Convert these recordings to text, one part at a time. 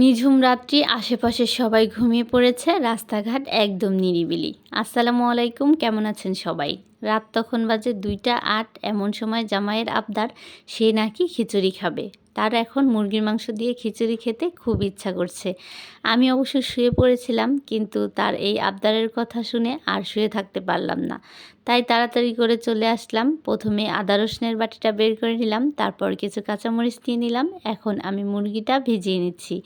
নিঝুম রাত্রি আশেপাশে সবাই ঘুমিয়ে পড়েছে রাস্তাঘাট একদম নিরিবিলি। আসসালামু আলাইকুম কেমন আছেন সবাই? রাত তখন বাজে দুইটা আট, এমন সময় জামাইয়ের আবদার, সে নাকি খিচুড়ি খাবে। তার এখন মুরগির মাংস দিয়ে খিচুড়ি খেতে খুব ইচ্ছা করছে। আমি অবশ্য শুয়ে পড়েছিলাম, কিন্তু তার এই আবদারের কথা শুনে আর শুয়ে থাকতে পারলাম না। তাই তাড়াতাড়ি করে চলে আসলাম। প্রথমে আদা রসুনের বাটিটা বের করে নিলাম, তারপর কিছু কাঁচামরিচ দিয়ে নিলাম। এখন আমি মুরগিটা ভিজিয়ে নিচ্ছি।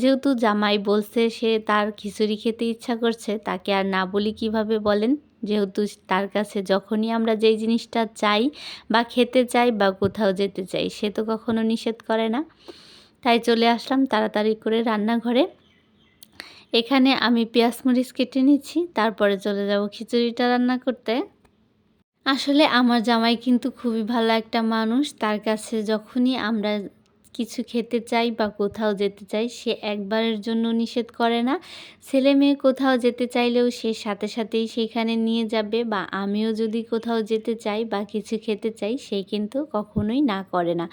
যেহেতু জামাই বলছে সে তার খিচুড়ি খেতে ইচ্ছা করছে, তাকে আর না বলি কীভাবে বলেন? যেহেতু তার কাছে যখনই আমরা যেই জিনিসটা চাই বা খেতে চাই বা কোথাও যেতে চাই, সে তো কখনো নিষেধ করে না। তাই চলে আসলাম তাড়াতাড়ি করে রান্নাঘরে। এখানে আমি পেঁয়াজ মরিচ কেটে নিচ্ছি, তারপরে চলে যাব খিচুড়িটা রান্না করতে। আসলে আমার জামাই কিন্তু খুবই ভালো একটা মানুষ, তার কাছে যখনই আমরা কিছু খেতে চাই বা কোথাও যেতে চাই, সে একবারের জন্য নিষেধ করে না। ছেলে মেয়ে কোথাও যেতে চাইলেও সে সাথে সাথেই সেখানে নিয়ে যাবে বা আমিও যদি কোথাও যেতে চাই বা কিছু খেতে চাই, সে কিন্তু কখনোই না করে না।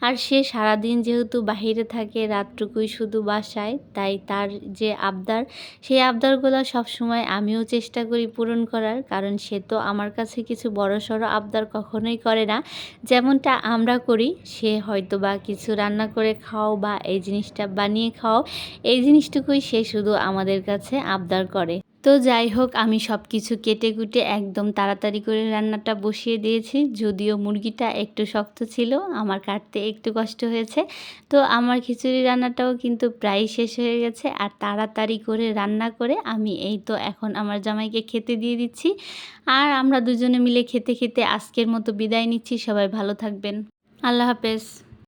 আর সে সারাদিন যেহেতু বাহিরে থাকে, রাতটুকুই শুধু বাসায়, তাই তার যে আবদার, সেই আবদারগুলো সবসময় আমিও চেষ্টা করি পূরণ করার, কারণ সে তো আমার কাছে কিছু বড় সড়ো আবদার কখনোই করে না। যেমনটা আমরা করি, সে হয়তো বা কিছু রান্না করে খাও বা এই জিনিসটা বানিয়ে খাও, এই জিনিসটুকুই সে শুধু আমাদের কাছে আবদার করে। তো যাই হোক, আমি সব কিছু কেটে কুটে একদম তাড়াতাড়ি করে রান্নাটা বসিয়ে দিয়েছি। যদিও মুরগিটা একটু শক্ত ছিল, আমার কাটতে একটু কষ্ট হয়েছে। তো আমার খিচুড়ি রান্নাটাও কিন্তু প্রায় শেষ হয়ে গেছে। আর তাড়াতাড়ি করে রান্না করে আমি এই তো এখন আমার জামাইকে খেতে দিয়ে দিচ্ছি। আর আমরা দুজনে মিলে খেতে খেতে আজকের মতো বিদায় নিচ্ছি। সবাই ভালো থাকবেন। আল্লাহ হাফেজ।